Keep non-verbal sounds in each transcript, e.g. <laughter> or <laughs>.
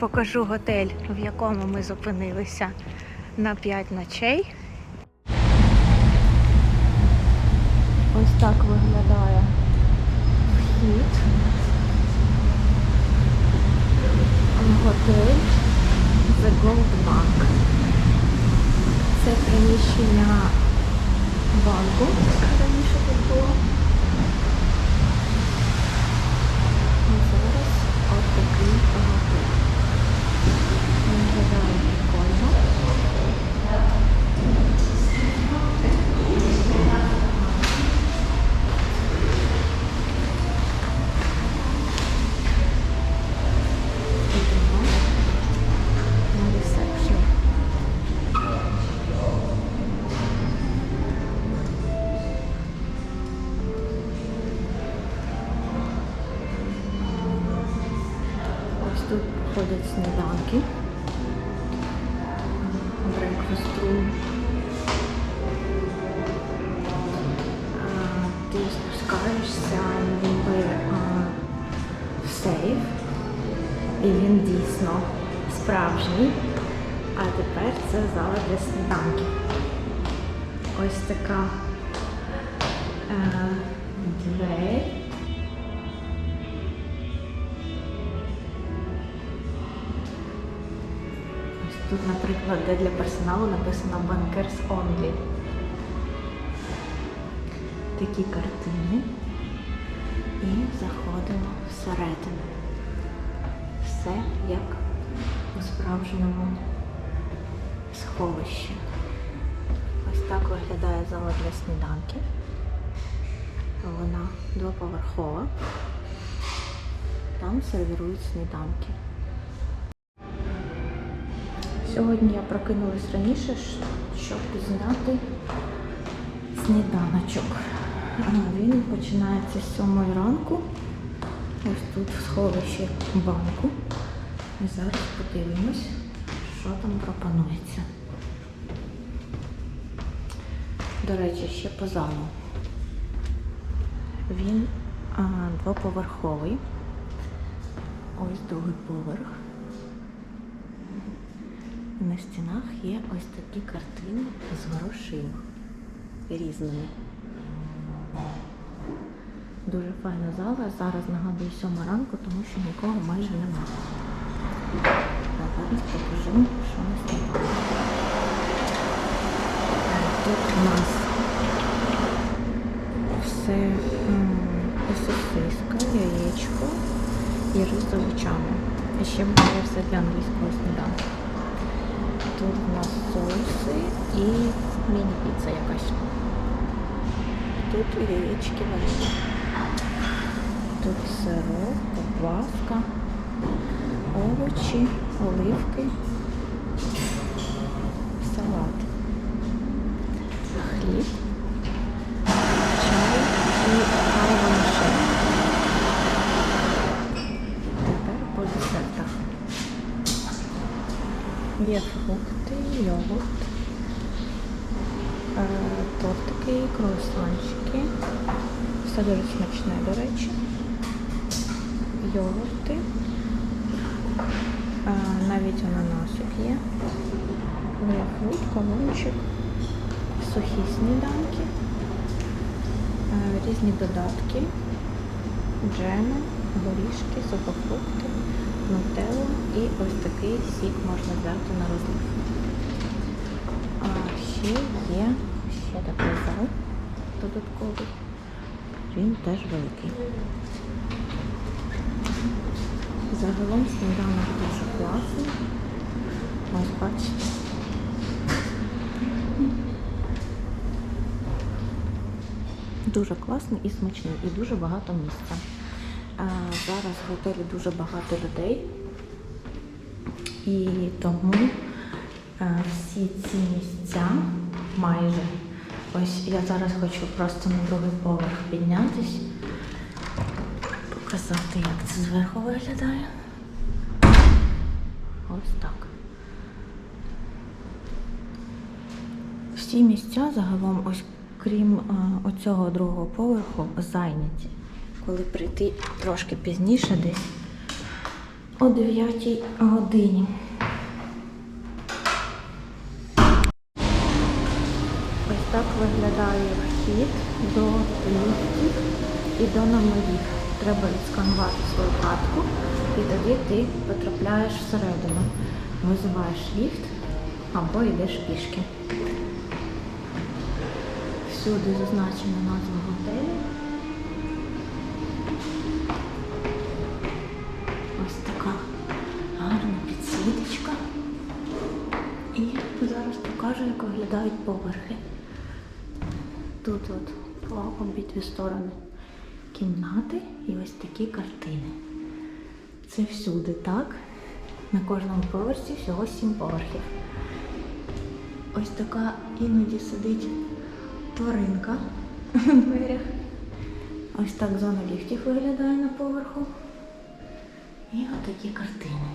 покажу готель, в якому ми зупинилися на 5 ночей. Ось так виглядає вхід. Готель The Gold Bank. Це приміщення банку, раніше тут було. Зараз от room. А, Ти спускаєшся ніби в сейф. І він дійсно справжній. А тепер це зала для сніданків. Ось така е, двері. Тут, наприклад, де для персоналу написано Bankers Only. Такі картини. І заходимо всередину. Все як у справжньому сховищі. Ось так виглядає зала для сніданків. Вона двоповерхова. Там сервірують сніданки. Сьогодні я прокинулась раніше, щоб зняти сніданочок. Він починається з 7 ранку. Ось тут в сховищі банку. І зараз подивимось, що там пропонується. До речі, ще по залу. Він а, двоповерховий. Ось другий поверх. На стінах є ось такі картини з грошима різними. Дуже файна зала. Зараз нагадую 7 ранку, тому що нікого майже немає. А зараз покажу, що на стінах. Тут у нас все сосиска, яєчко і рис з. І ще буде все для англійського сніданку. Тут у нас соуси і міні-піца якась. Тут яєчки варені. Тут сироп, ковбаска, овочі, оливки, салат, хліб, чай і айванши. Тепер по десертах. Є фрукти, йогурт, е, тортики, круасанчики. Все дуже смачне, до речі. Йогурти. Е, Навіть ананасик є. Грейпфрут, кавунчик, сухі сніданки, е, різні додатки, джеми, горішки, сухофрукти, нутелла і ось такий сік можна взяти на розлив. А ще є ще такий зал додатковий. Він теж великий. Загалом сніданок дуже класний. Ось бачите. Дуже класний і смачний, і дуже багато місця. Зараз в готелі дуже багато людей. І тому всі ці місця майже. Ось я зараз хочу просто на другий поверх піднятись, показати, як це зверху виглядає. Ось так. Всі місця загалом, ось крім е, оцього другого поверху, зайняті. коли прийти трошки пізніше, десь о 9 годині. Так виглядає вхід до ліфтів і до номерів. Треба відсканувати свою картку і тоді ти потрапляєш всередину. Визиваєш ліфт або йдеш пішки. Всюди зазначена назва готелю. Ось така гарна підсвіточка. І зараз покажу, як виглядають поверхи. Тут от по обидві сторони кімнати і ось такі картини. Це всюди, так? На кожному поверсі всього сім поверхів. Ось така іноді сидить тваринка в дверях. Ось так зона ліфтів виглядає на поверху. І отакі картини.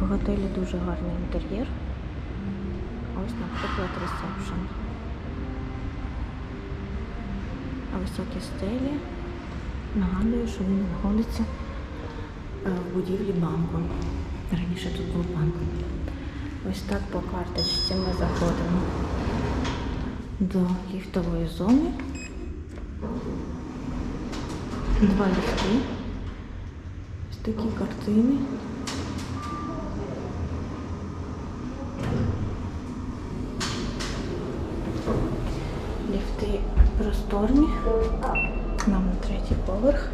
В готелі дуже гарний інтер'єр. Ось, наприклад, ресепшн. А високі стелі нагадую, що він знаходиться е, в будівлі банку. Раніше тут був банк. Ось так по карточці ми заходимо до ліфтової зони. Два ліфти. Ось такі картини. Ліфти просторні. Нам на третій поверх.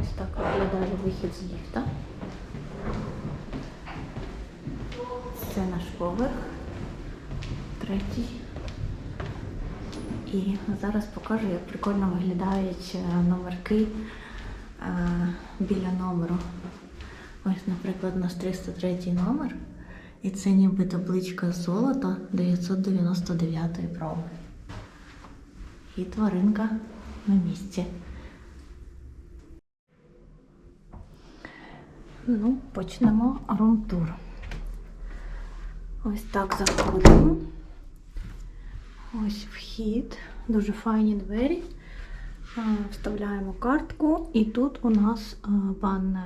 Ось так виглядає вихід з ліфта. Це наш поверх. Третій. І зараз покажу, як прикольно виглядають е, номерки е, біля номеру. Ось, наприклад, у нас 303 номер. І це ніби табличка золота 999 проби. І тваринка на місці. Ну, почнемо рум-тур. Ось так заходимо. Ось вхід, дуже файні двері. Вставляємо картку і тут у нас а, ванна.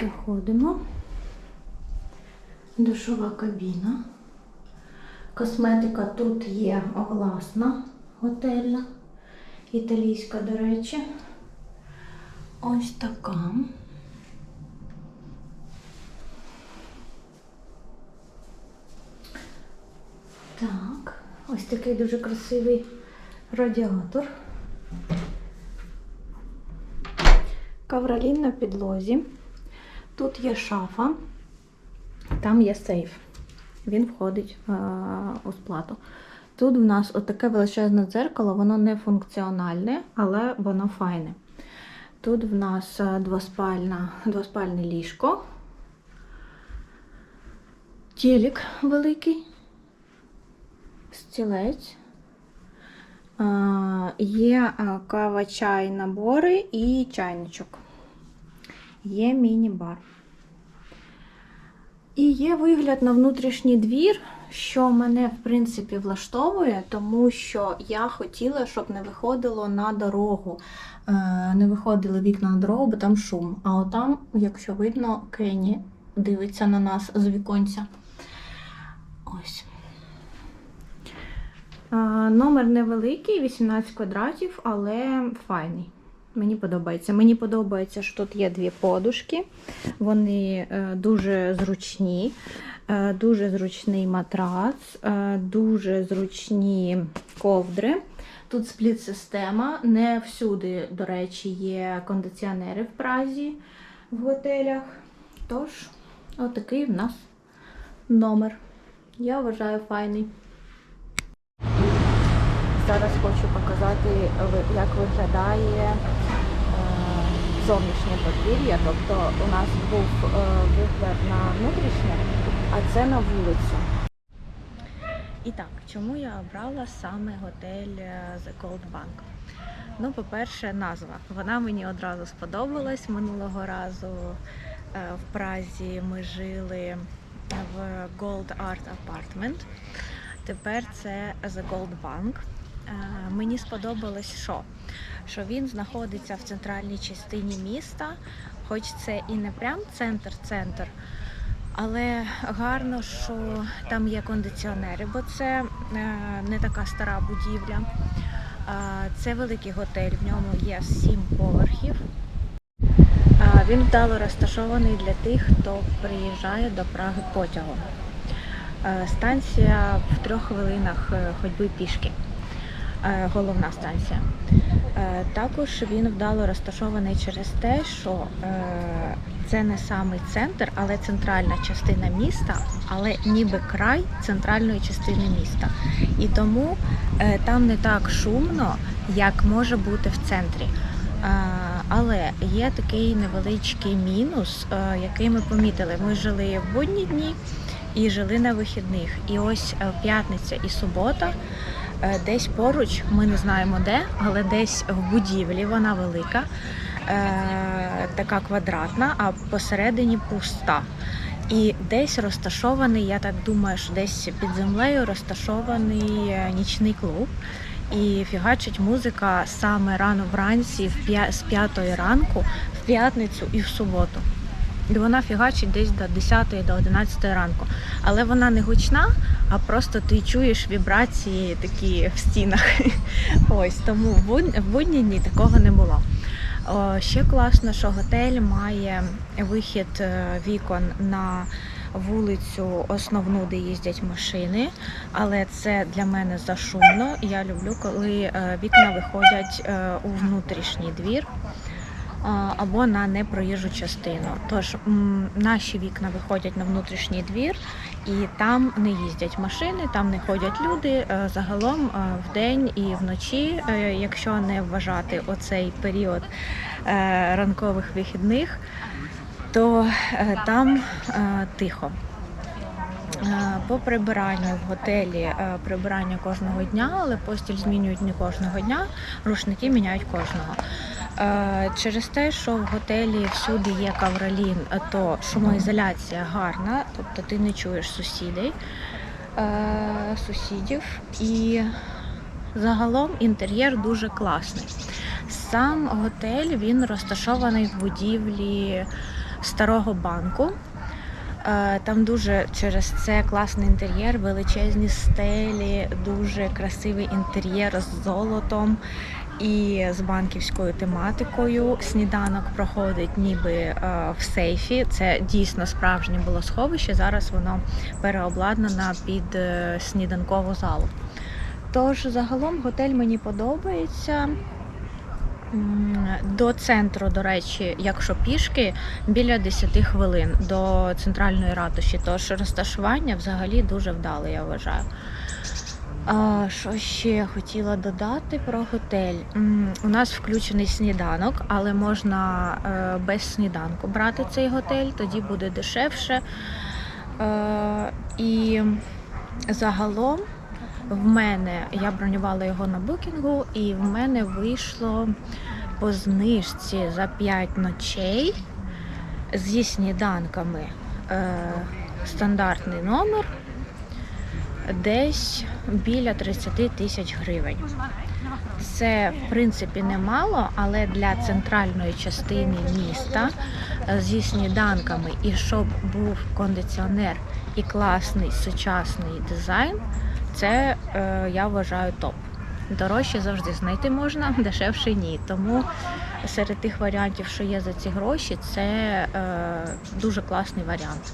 Заходимо. Душова кабіна. Косметика тут є власна, готельна, італійська, до речі. Ось така. Так, ось такий дуже красивий радіатор. Кавролін на підлозі. Тут є шафа, там є сейф. Він входить е, у сплату. Тут в нас отаке величезне дзеркало, воно не функціональне, але воно файне. Тут в нас е, двоспальна, двоспальне ліжко, телек великий, стілець. Е, Є кава, чай, набори і чайничок. Є міні-бар. І є вигляд на внутрішній двір, що мене, в принципі, влаштовує, тому що я хотіла, щоб не виходило на дорогу. Е, Не виходили вікна на дорогу, бо там шум. А отам, якщо видно, Кені дивиться на нас з віконця. Ось. Е, Номер невеликий, 18 квадратів, але файний. Мені подобається. Мені подобається, що тут є дві подушки. Вони е, дуже зручні, е, дуже зручний матрац, е, дуже зручні ковдри. Тут спліт-система. Не всюди, до речі, є кондиціонери в Празі в готелях. Тож, отакий в нас номер. Я вважаю файний. Зараз хочу показати, як виглядає е, зовнішнє подвір'я. Тобто у нас був е, вигляд на внутрішнє, а це на вулицю. І так, чому я обрала саме готель е, The Cold Bank? Ну, по-перше, назва. Вона мені одразу сподобалась. Минулого разу в Празі ми жили в Gold Art Apartment. Тепер це The Gold Bank. Мені сподобалось, що? що він знаходиться в центральній частині міста, хоч це і не прям центр-центр, але гарно, що там є кондиціонери, бо це е, не така стара будівля. Це великий готель, в ньому є сім поверхів. Він вдало розташований для тих, хто приїжджає до Праги потягом. Е, Станція в трьох хвилинах е, ходьби пішки. Е, Головна станція. Е, Також він вдало розташований через те, що е, це не самий центр, але центральна частина міста, але ніби край центральної частини міста. І тому там не так шумно, як може бути в центрі. Але є такий невеличкий мінус, який ми помітили. Ми жили в будні дні і жили на вихідних. І ось п'ятниця і субота. Е, Десь поруч, ми не знаємо де, але десь в будівлі вона велика, е, така квадратна, а посередині пуста. І десь розташований, я так думаю, що десь під землею розташований е, нічний клуб. І фігачить музика саме рано вранці, з п'ятої ранку, в п'ятницю і в суботу. І вона фігачить десь до 10 до 11 ранку. Але вона не гучна, а просто ти чуєш вібрації такі в стінах. <laughs> Ось тому в будні дні такого не було. О, ще класно, що готель має вихід е, вікон на вулицю основну, де їздять машини, але це для мене зашумно. Я люблю, коли е, вікна виходять е, у внутрішній двір або на непроїжджу частину. Тож наші вікна виходять на внутрішній двір, і там не їздять машини, там не ходять люди. Е, Загалом е, вдень і вночі, е, якщо не вважати оцей період ранкових вихідних, то там тихо. По прибиранню в готелі прибирання кожного дня, але постіль змінюють не кожного дня, рушники міняють кожного. Через те, що в готелі всюди є кавролін, то шумоізоляція гарна, тобто ти не чуєш сусідей, сусідів. І загалом інтер'єр дуже класний. Сам готель він розташований в будівлі старого банку. Там дуже через це класний інтер'єр, величезні стелі, дуже красивий інтер'єр з золотом і з банківською тематикою. Сніданок проходить ніби е, в сейфі. Це дійсно справжнє було сховище. Зараз воно переобладнано під е, сніданкову залу. Тож загалом готель мені подобається. До центру, до речі, якщо пішки, біля 10 хвилин до центральної ратуші. Тож розташування взагалі дуже вдале, я вважаю. А, що ще хотіла додати про готель? У нас включений сніданок, але можна е, без сніданку брати цей готель, тоді буде дешевше. Е, і загалом в мене я бронювала його на букінгу, і в мене вийшло по знижці за 5 ночей зі сніданками е, стандартний номер десь біля 30 тисяч гривень. Це в принципі немало, але для центральної частини міста е, зі сніданками і щоб був кондиціонер і класний сучасний дизайн, це е, я вважаю топ. Дорожче завжди знайти можна, <laughs> дешевше ні. Тому серед тих варіантів, що є за ці гроші, це е, дуже класний варіант.